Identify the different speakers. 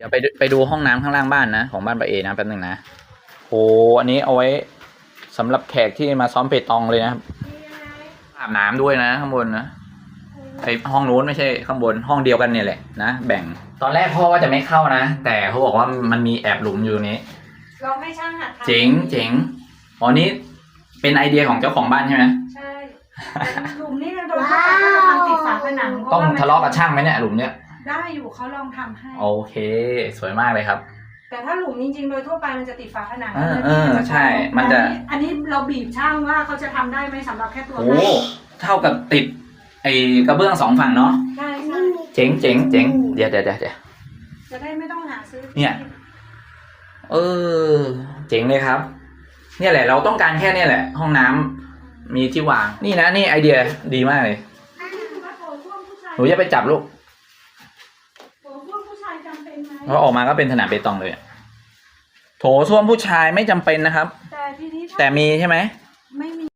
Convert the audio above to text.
Speaker 1: เดี๋ยวไปดูไปดูห้องน้ำข้างล่างบ้านนะ ของบ้านปาเอนะแป๊บนึงนะโอ้อันนี้เอาไว้สำหรับแขกที่มาซ้อมเปตองเลยนะครับอาบน้ำด้วยนะข้างบนนะไอห้องนู้นไม่ใช่ข้างบนห้องเดียวกันเนี่ยแหละนะแบ่งตอนแรกพ่อว่าจะไม่เข้านะ แต่เขาบอกว่ามันมีแอบหลุมอยู่นี้
Speaker 2: ลองให้ช่างหัดทำ
Speaker 1: เจ๋งเจ๋งอ๋อนี่เป็นไอเดียของเจ้าของบ้านใช่ไหม
Speaker 2: ใช่แต่หลุมนี่เราโดนเข้าไปก็จะทำติดฝาผนังเพ
Speaker 1: ต้อง
Speaker 2: ว่มัน
Speaker 1: ทะเลาะกับช่างไหมเนี่ยหลุมเนี่ย
Speaker 2: ได้อยู่เขาลองทำให้
Speaker 1: โอเค สวยมากเลยครับ
Speaker 2: แต่ถ้าหลุมจริงๆ โดยทั่วไปมันจะติดฝาผนัง
Speaker 1: เออ
Speaker 2: แล้ว
Speaker 1: เออ
Speaker 2: จะ
Speaker 1: ใช่มันจะ
Speaker 2: อัอันนี้เราบีบช่างว่าเขาจะทำได้ไหมสำหรับแค่ตัว
Speaker 1: โอ้เท่ากับติด ไอกระเบื้องสองฝั่งเนาะ
Speaker 2: ใช่ใช่
Speaker 1: เจ๋งเจ๋งเจ๋งเดี๋ยวเดี๋ยวเดี๋ยวเดี๋ยว
Speaker 2: จะได้ไม่ต้องหาซื้อ
Speaker 1: เนี่ย เออ เจ๋งเลยครับ เนี่ยแหละ เราต้องการแค่เนี่ยแหละ ห้องน้ำมีที่วาง นี่นะนี่ไอเดียดีมากเลย
Speaker 2: ว่าโถส้วมผู้ชาย
Speaker 1: หนูจะไปจับลูก
Speaker 2: โถส้วมผู้ชายจำเป็นไหม
Speaker 1: เพราะออกมาก็เป็นสนามเปตองเลยอะโถส้วมผู้ชายไม่จำเป็นนะครับ
Speaker 2: แต่ทีนี้ถ้า
Speaker 1: แต่มีใช่ไหม
Speaker 2: ถ